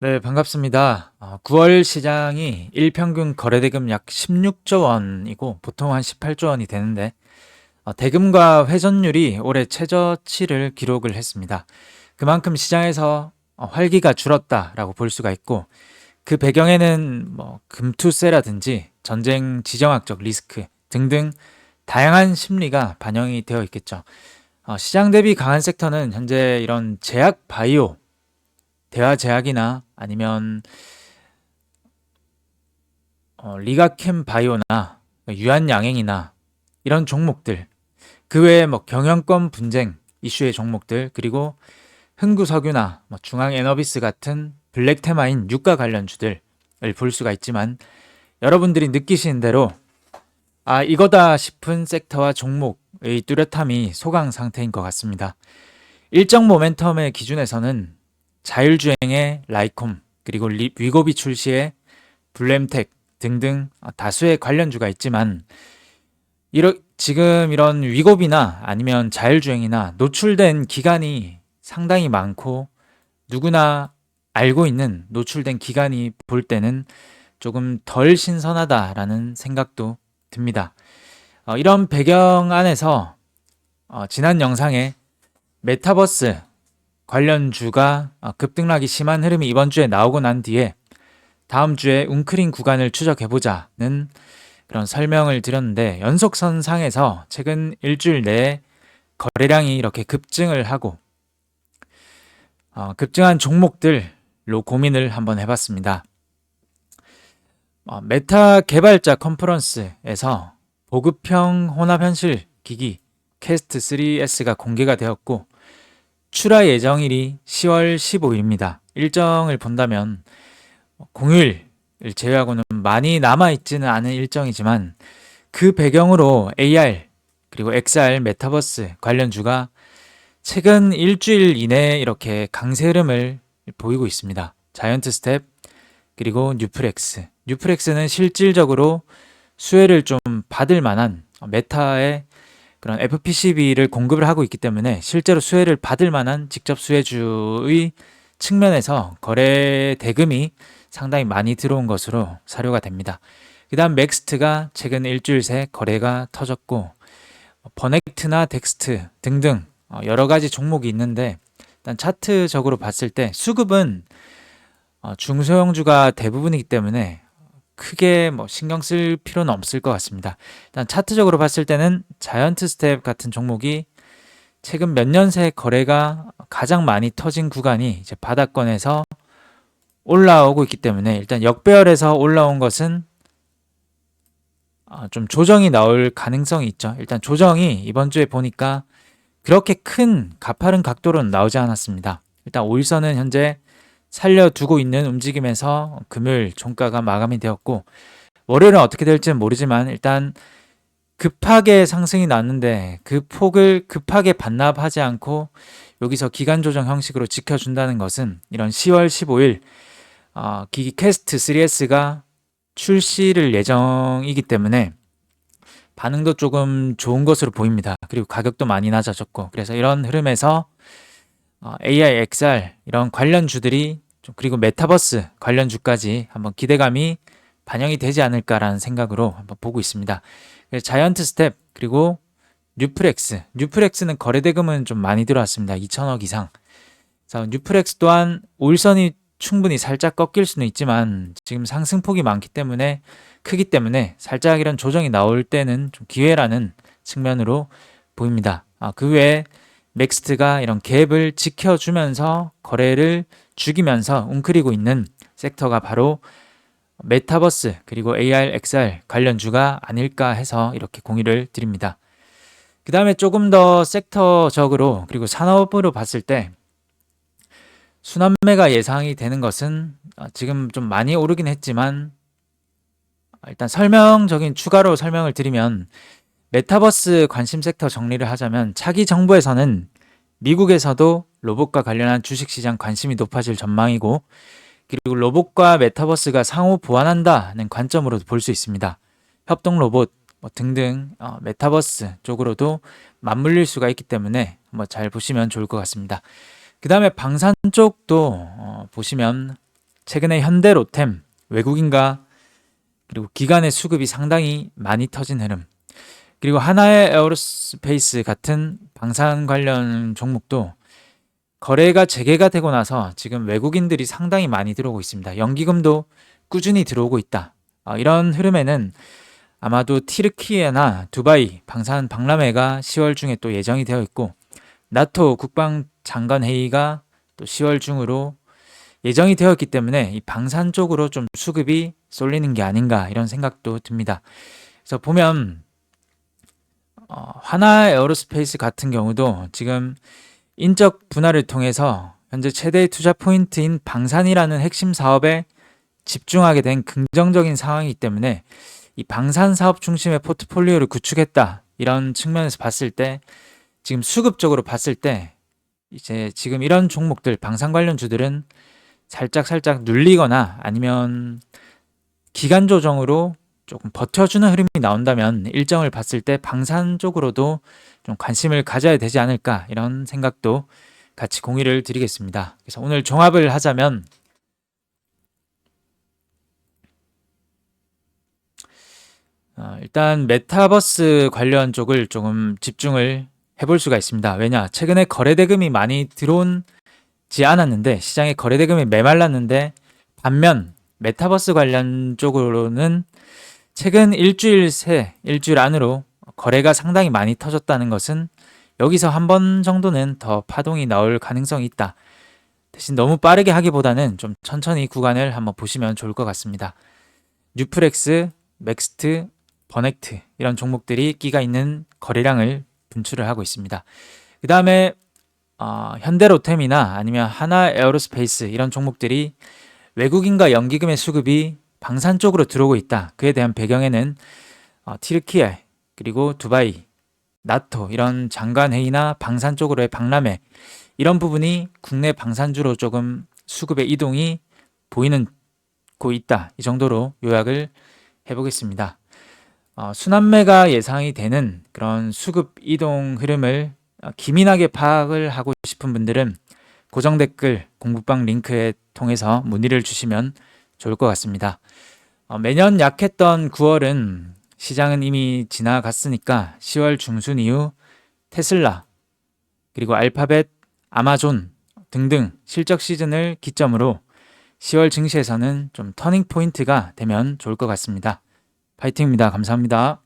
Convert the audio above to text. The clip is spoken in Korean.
네, 반갑습니다. 어, 9월 시장이 일평균 거래대금 약 16조 원이고 보통 한 18조 원이 되는데 어, 대금과 회전율이 올해 최저치를 기록을 했습니다. 그만큼 시장에서 어, 활기가 줄었다라고 볼 수가 있고 그 배경에는 뭐 금투세라든지 전쟁 지정학적 리스크 등등 다양한 심리가 반영이 되어 있겠죠. 어, 시장 대비 강한 섹터는 현재 이런 제약 바이오 대화 제약이나 아니면 어, 리가캠 바이오나 유한양행이나 이런 종목들 그 외에 뭐 경영권 분쟁 이슈의 종목들 그리고 흥구석유나 뭐 중앙에너비스 같은 블랙 테마인 유가 관련주들을 볼 수가 있지만 여러분들이 느끼시는 대로 아 이거다 싶은 섹터와 종목의 뚜렷함이 소강 상태인 것 같습니다. 일정 모멘텀의 기준에서는 자율주행의 라이콤, 그리고 리, 위고비 출시의 블렘텍 등등 다수의 관련주가 있지만 이러, 지금 이런 위고비나 아니면 자율주행이나 노출된 기간이 상당히 많고 누구나 알고 있는 노출된 기간이 볼 때는 조금 덜 신선하다라는 생각도 듭니다. 어, 이런 배경 안에서 어, 지난 영상에 메타버스 관련주가 어, 급등락이 심한 흐름이 이번 주에 나오고 난 뒤에 다음 주에 웅크린 구간을 추적해보자는 그런 설명을 드렸는데 연속선 상에서 최근 일주일 내에 거래량이 이렇게 급증을 하고 어, 급증한 종목들로 고민을 한번 해봤습니다. 어, 메타 개발자 컨퍼런스에서 보급형 혼합현실 기기 캐스트 3S가 공개가 되었고 출하 예정일이 10월 15일입니다. 일정을 본다면 공휴일을 제외하고는 많이 남아있지는 않은 일정이지만 그 배경으로 AR 그리고 XR 메타버스 관련주가 최근 일주일 이내에 이렇게 강세 흐름을 보이고 있습니다. 자이언트 스텝 그리고 뉴프렉스. 뉴프렉스는 실질적으로 수혜를 좀 받을 만한 메타의 그런 FPCB를 공급을 하고 있기 때문에 실제로 수혜를 받을 만한 직접 수혜주의 측면에서 거래 대금이 상당히 많이 들어온 것으로 사료가 됩니다. 그 다음 맥스트가 최근 일주일 새 거래가 터졌고 버넥트나 덱스트 등등 어, 여러 가지 종목이 있는데 일단 차트적으로 봤을 때 수급은 어, 중소형주가 대부분이기 때문에 크게 뭐 신경 쓸 필요는 없을 것 같습니다. 일단 차트적으로 봤을 때는 자이언트 스텝 같은 종목이 최근 몇 년 새 거래가 가장 많이 터진 구간이 이제 바닥권에서 올라오고 있기 때문에 일단 역배열에서 올라온 것은 아, 좀 조정이 나올 가능성이 있죠. 일단 조정이 이번 주에 보니까 그렇게 큰 가파른 각도로는 나오지 않았습니다. 일단 오일선은 현재 살려두고 있는 움직임에서 금요일 종가가 마감이 되었고 월요일은 어떻게 될지는 모르지만 일단 급하게 상승이 났는데 그 폭을 급하게 반납하지 않고 여기서 기간 조정 형식으로 지켜준다는 것은 이런 10월 15일 어, 기기 캐스트 3S가 출시를 예정이기 때문에 반응도 조금 좋은 것으로 보입니다. 그리고 가격도 많이 낮아졌고 그래서 이런 흐름에서 어, AI, XR 이런 관련주들이 좀 그리고 메타버스 관련주까지 한번 기대감이 반영이 되지 않을까라는 생각으로 한번 보고 있습니다. 자이언트 스텝 그리고 뉴프렉스 뉴프렉스는 거래 대금은 좀 많이 들어왔습니다. 2천억 이상. 그래서 뉴프렉스 또한 올선이 충분히 살짝 꺾일 수는 있지만 지금 상승폭이 많기 때문에 크기 때문에 살짝 이런 조정이 나올 때는 좀 기회라는 측면으로 보입니다. 아, 그 외에 맥스트가 이런 갭을 지켜주면서 거래를 죽이면서 웅크리고 있는 섹터가 바로 메타버스 그리고 AR, XR 관련주가 아닐까 해서 이렇게 공유를 드립니다. 그 다음에 조금 더 섹터적으로 그리고 산업으로 봤을 때 순환매가 예상이 되는 것은 지금 좀 많이 오르긴 했지만 일단 설명적인 추가로 설명을 드리면 메타버스 관심 섹터 정리를 하자면 차기 정부에서는 미국에서도 로봇과 관련한 주식시장 관심이 높아질 전망이고 그리고 로봇과 메타버스가 상호 보완한다는 관점으로도 볼 수 있습니다. 협동 로봇 뭐 등등 어, 메타버스 쪽으로도 맞물릴 수가 있기 때문에 뭐잘 보시면 좋을 것 같습니다. 그 다음에 방산 쪽도 어, 보시면 최근에 현대로템 외국인과 그리고 기관의 수급이 상당히 많이 터진 흐름. 그리고 하나의 에어로스페이스 같은 방산 관련 종목도 거래가 재개가 되고 나서 지금 외국인들이 상당히 많이 들어오고 있습니다. 연기금도 꾸준히 들어오고 있다. 어, 이런 흐름에는 아마도 티르키예나 두바이 방산 박람회가 10월 중에 또 예정이 되어 있고 나토 국방장관 회의가 또 10월 중으로 예정이 되어 있기 때문에 이 방산 쪽으로 좀 수급이 쏠리는 게 아닌가 이런 생각도 듭니다. 그래서 보면 어, 하나 에어로스페이스 같은 경우도 지금 인적 분할을 통해서 현재 최대의 투자 포인트인 방산이라는 핵심 사업에 집중하게 된 긍정적인 상황이기 때문에 이 방산 사업 중심의 포트폴리오를 구축했다 이런 측면에서 봤을 때 지금 수급적으로 봤을 때 이제 지금 이런 종목들 방산 관련 주들은 살짝 살짝 눌리거나 아니면 기간 조정으로 조금 버텨주는 흐름이 나온다면 일정을 봤을 때 방산 쪽으로도 좀 관심을 가져야 되지 않을까 이런 생각도 같이 공유를 드리겠습니다. 그래서 오늘 종합을 하자면 어, 일단 메타버스 관련 쪽을 조금 집중을 해볼 수가 있습니다. 왜냐? 최근에 거래대금이 많이 들어온지 않았는데 시장에 거래대금이 메말랐는데 반면 메타버스 관련 쪽으로는 최근 일주일 새 일주일 안으로 거래가 상당히 많이 터졌다는 것은 여기서 한 번 정도는 더 파동이 나올 가능성이 있다. 대신 너무 빠르게 하기보다는 좀 천천히 구간을 한번 보시면 좋을 것 같습니다. 뉴프렉스, 맥스트, 버넥트 이런 종목들이 끼가 있는 거래량을 분출을 하고 있습니다. 그 다음에 어, 현대로템이나 아니면 하나 에어로스페이스 이런 종목들이 외국인과 연기금의 수급이 방산 쪽으로 들어오고 있다. 그에 대한 배경에는 어, 티르키예 그리고 두바이, 나토 이런 장관 회의나 방산 쪽으로의 박람회 이런 부분이 국내 방산주로 조금 수급의 이동이 보이는 고 있다. 이 정도로 요약을 해보겠습니다. 어, 순환매가 예상이 되는 그런 수급 이동 흐름을 어, 기민하게 파악을 하고 싶은 분들은 고정 댓글 공부방 링크에 통해서 문의를 주시면 좋을 것 같습니다. 어, 매년 약했던 9월은 시장은 이미 지나갔으니까 10월 중순 이후 테슬라 그리고 알파벳, 아마존 등등 실적 시즌을 기점으로 10월 증시에서는 좀 터닝 포인트가 되면 좋을 것 같습니다. 파이팅입니다. 감사합니다.